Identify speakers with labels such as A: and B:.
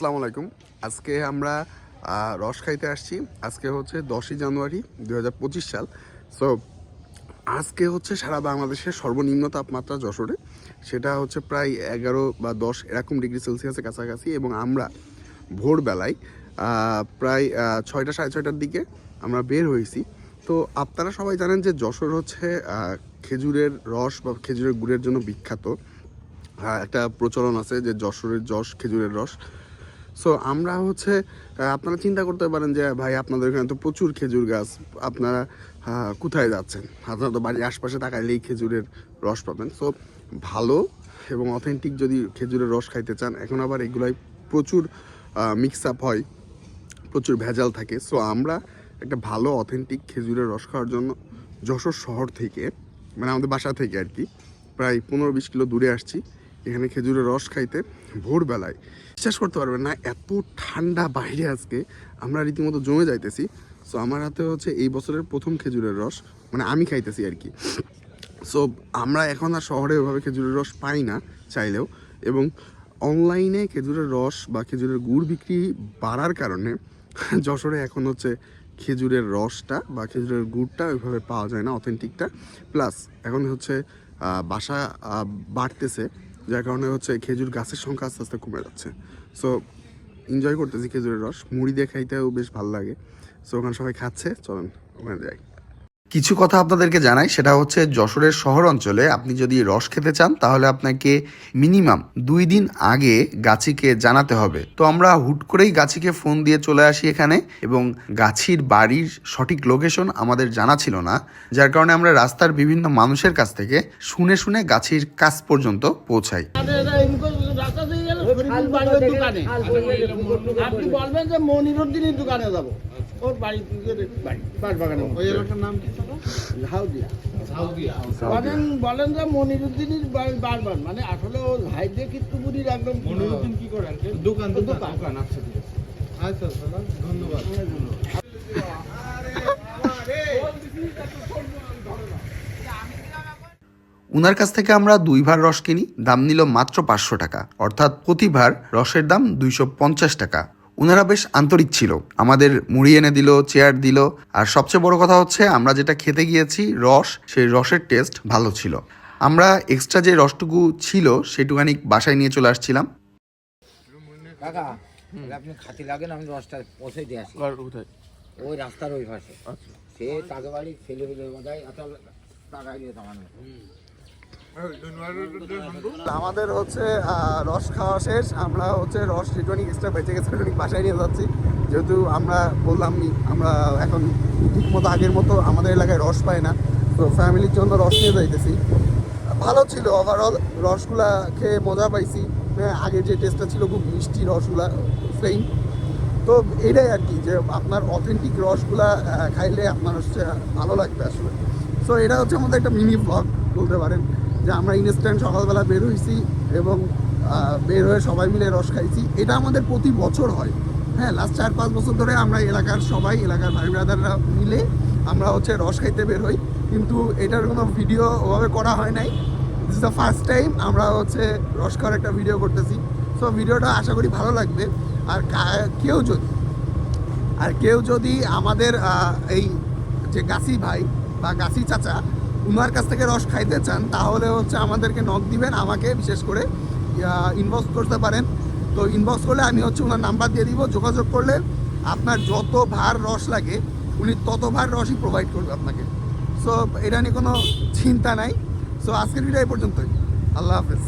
A: আসসালামু আলাইকুম। আজকে আমরা রস খাইতে আসছি। আজকে হচ্ছে দশই জানুয়ারি দু হাজার পঁচিশ সাল। সো আজকে হচ্ছে সারা বাংলাদেশের সর্বনিম্ন তাপমাত্রা যশোরে। সেটা হচ্ছে প্রায় এগারো বা দশ এরকম ডিগ্রি সেলসিয়াসের কাছাকাছি এবং আমরা ভোরবেলায় প্রায় ছয়টা সাড়ে ছয়টার দিকে আমরা বের হয়েছি। তো আপনারা সবাই জানেন যে যশোর হচ্ছে খেজুরের রস বা খেজুরের গুড়ের জন্য বিখ্যাত। একটা প্রচলন আছে যে যশোরের যশ খেজুরের রস। সো আমরা হচ্ছে আপনারা চিন্তা করতে পারেন যে, ভাই, আপনাদের এখানে তো প্রচুর খেজুর গাছ। আপনারা কোথায় যাচ্ছেন? আপনারা তো বাড়ির আশপাশে তাকাইলেই খেজুরের রস পাবেন। সো ভালো এবং অথেন্টিক যদি খেজুরের রস খাইতে চান, এখন আবার এগুলাই প্রচুর মিক্স আপ হয়। প্রচুর ভেজাল থাকে। সো আমরা একটা ভালো অথেন্টিক খেজুরের রস খাওয়ার জন্য যশোর শহর থেকে মানে আমাদের বাসা থেকে আর কি, প্রায় পনেরো বিশ কিলো দূরে আসছি। এখানে খেজুরের রস খাইতে ভোরবেলায়। বিশ্বাস করতে পারবেন না, এত ঠান্ডা বাইরে আজকে। আমরা রীতিমতো জমে যাইতেছি। সো আমার হাতে হচ্ছে এই বছরের প্রথম খেজুরের রস। মানে আমি খাইতেছি আর কি। সো আমরা এখন আর শহরে ওইভাবে খেজুরের রস পাই না চাইলেও। এবং অনলাইনে খেজুরের রস বা খেজুরের গুড় বিক্রি বাড়ার কারণে যশোরে এখন হচ্ছে খেজুরের রসটা বা খেজুরের গুড়টা ওইভাবে পাওয়া যায় না অথেন্টিকটা প্লাস এখন হচ্ছে বাসা বাড়তেছে। যার কারণে হচ্ছে খেজুর গাছের সংখ্যা আস্তে আস্তে কমে যাচ্ছে। সো এনজয় করতেছি খেজুরের রস। মুড়ি দিয়ে খাইতেও বেশ ভালো লাগে। সো ওখানে সবাই খাচ্ছে। চলেন, ওখানে যাই।
B: কিছু কথা আপনাদেরকে জানাই, সেটা হচ্ছে যশোরের শহর অঞ্চলে আপনি যদি রস খেতে চান, তাহলে আপনাকে মিনিমাম দুই দিন আগে গাছিকে জানাতে হবে। তো আমরা হুট করেই গাছিকে ফোন দিয়ে চলে আসি এখানে এবং গাছির বাড়ির সঠিক লোকেশন আমাদের জানা ছিল না, যার কারণে আমরা রাস্তার বিভিন্ন মানুষের কাছ থেকে শুনে শুনে গাছির কাছ পর্যন্ত পৌঁছাই।
C: দোকানে আপনি বলবেন যে মনিরুদ্দিনের দোকানে যাব ওর বাড়ি বাড়ি বাগানে ওই এলাকার নাম কি ঝাউদিয়া বলেন বলেন যে মনিরুদ্দিনের বাড়ি বারবার মানে আসলে ও ভাই দিয়ে কিত্তুপুরির একদম মনিরুদ্দিন কি করেন দোকান দোকান আচ্ছা আচ্ছা ধন্যবাদ
B: উনার কাছ থেকে আমরা দুই ভার রস কিনি দাম নিল মাত্র পাঁচশো টাকা। অর্থাৎ প্রতি ভার রসের দাম দুইশো পঞ্চাশ টাকা। উনারা বেশ আন্তরিক ছিল। আমাদের মুড়ি এনে দিল চেয়ার দিল। আর সবচেয়ে বড় কথা হচ্ছে আমরা যেটা খেতে গিয়েছি রস সেই রসের টেস্ট ভালো ছিল। আমরা এক্সট্রা যে রসটুকু ছিল সেটুকানি বাসায় নিয়ে চলে আসছিলাম।
D: কাকা আপনি খাতি লাগেন আমি রসটা পৌঁছে দিয়ে আসি। ওই রাস্তার ওই পাশে। সে তাকে বাড়ি ছেলে এত টাকা দিয়ে
A: আমাদের হচ্ছে রস খাওয়া শেষ। আমরা হচ্ছে রস রিটনিক এক্সট্রা বেঁচে গেছে রিটনিক বাসায় নিয়ে যাচ্ছি। যেহেতু আমরা বললাম আমরা এখন ঠিক মতো আগের মতো আমাদের এলাকায় রস পাই না। তো ফ্যামিলির জন্য রস নিয়ে যাইতেছি। ভালো ছিল ওভারঅল রসগুলা খেয়ে মজা পাইছি। হ্যাঁ, আগের যে টেস্টটা ছিল খুব মিষ্টি রসগুলা সেম তো এটাই আর কি যে আপনার অথেন্টিক রসগুলা খাইলে আপনার হচ্ছে ভালো লাগবে আসলে। সো এটা হচ্ছে আমাদের একটা মিনি ব্লগ বলতে পারেন। যে আমরা ইনস্ট্যান্ট সকালবেলা বের হয়েছি এবং বের হয়ে সবাই মিলে রস খাইছি। এটা আমাদের প্রতি বছর হয়। হ্যাঁ লাস্ট চার পাঁচ বছর ধরে আমরা এলাকার সবাই, এলাকার ভাই ব্রাদাররা মিলে আমরা হচ্ছে রস খাইতে বের হই। কিন্তু এটার কোনো ভিডিও ওভাবে করা হয় নাই। দিস দ্য ফার্স্ট টাইম আমরা হচ্ছে রস খাওয়ার একটা ভিডিও করতেছি। সো ভিডিওটা আশা করি ভালো লাগবে। আর কেউ যদি, আর কেউ যদি আমাদের এই যে গাছি ভাই বা গাছি চাচা উনার কাছ থেকে রস খাইতে চান, তাহলে হচ্ছে আমাদেরকে নক দিবেন, আমাকে বিশেষ করে ইনবক্স করতে পারেন। তো ইনবক্স করলে আমি হচ্ছে ওনার নাম্বার দিয়ে দিব, যোগাযোগ করলে আপনার যত ভার রস লাগে, উনি তত ভার রসই প্রোভাইড করবে আপনাকে। সো এটা নিয়ে কোনো চিন্তা নাই। সো আজকের ভিডিও এই পর্যন্তই। আল্লাহ হাফেজ।